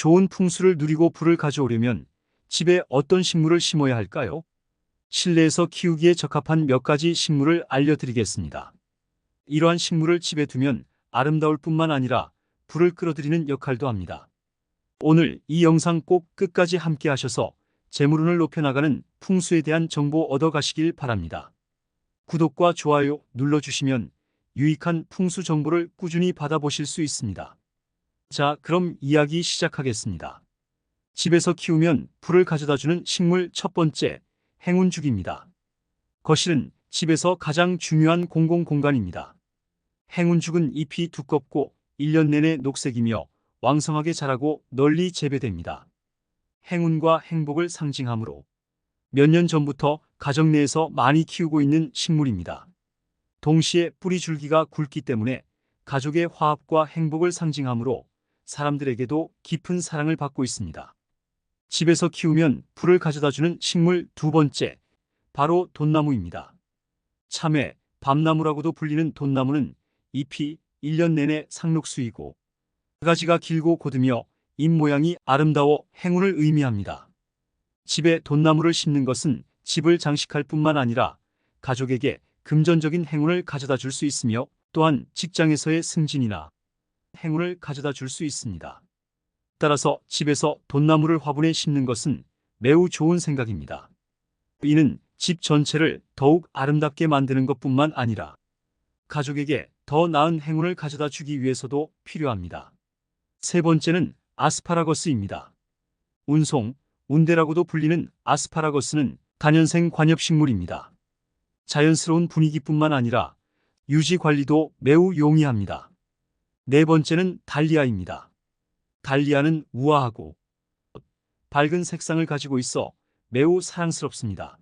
좋은 풍수를 누리고 불을 가져오려면 집에 어떤 식물을 심어야 할까요? 실내에서 키우기에 적합한 몇 가지 식물을 알려드리겠습니다. 이러한 식물을 집에 두면 아름다울 뿐만 아니라 불을 끌어들이는 역할도 합니다. 오늘 이 영상 꼭 끝까지 함께 하셔서 재물운을 높여나가는 풍수에 대한 정보 얻어가시길 바랍니다. 구독과 좋아요 눌러주시면 유익한 풍수 정보를 꾸준히 받아보실 수 있습니다. 자, 그럼 이야기 시작하겠습니다. 집에서 키우면 불을 가져다주는 식물 첫 번째, 행운죽입니다. 거실은 집에서 가장 중요한 공공 공간입니다. 행운죽은 잎이 두껍고 1년 내내 녹색이며 왕성하게 자라고 널리 재배됩니다. 행운과 행복을 상징하므로 몇 년 전부터 가정 내에서 많이 키우고 있는 식물입니다. 동시에 뿌리 줄기가 굵기 때문에 가족의 화합과 행복을 상징하므로 사람들에게도 깊은 사랑을 받고 있습니다. 집에서 키우면 불을 가져다주는 식물 두 번째, 바로 돈나무입니다. 참외, 밤나무라고도 불리는 돈나무는 잎이 1년 내내 상록수이고 가지가 길고 곧으며 잎 모양이 아름다워 행운을 의미합니다. 집에 돈나무를 심는 것은 집을 장식할 뿐만 아니라 가족에게 금전적인 행운을 가져다 줄 수 있으며 또한 직장에서의 승진이나 행운을 가져다 줄 수 있습니다. 따라서 집에서 돈나무를 화분에 심는 것은 매우 좋은 생각입니다. 이는 집 전체를 더욱 아름답게 만드는 것뿐만 아니라 가족에게 더 나은 행운을 가져다 주기 위해서도 필요합니다. 세 번째는 아스파라거스입니다. 운송, 운대라고도 불리는 아스파라거스는 단연생 관엽식물입니다. 자연스러운 분위기뿐만 아니라 유지 관리도 매우 용이합니다. 네 번째는 달리아입니다. 달리아는 우아하고 밝은 색상을 가지고 있어 매우 사랑스럽습니다.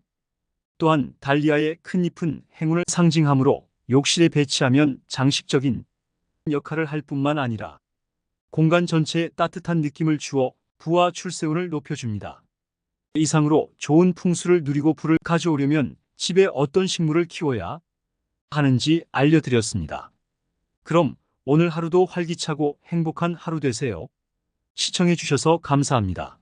또한 달리아의 큰 잎은 행운을 상징하므로 욕실에 배치하면 장식적인 역할을 할 뿐만 아니라 공간 전체에 따뜻한 느낌을 주어 부와 출세운을 높여줍니다. 이상으로 좋은 풍수를 누리고 불을 가져오려면 집에 어떤 식물을 키워야 하는지 알려드렸습니다. 그럼 오늘 하루도 활기차고 행복한 하루 되세요. 시청해주셔서 감사합니다.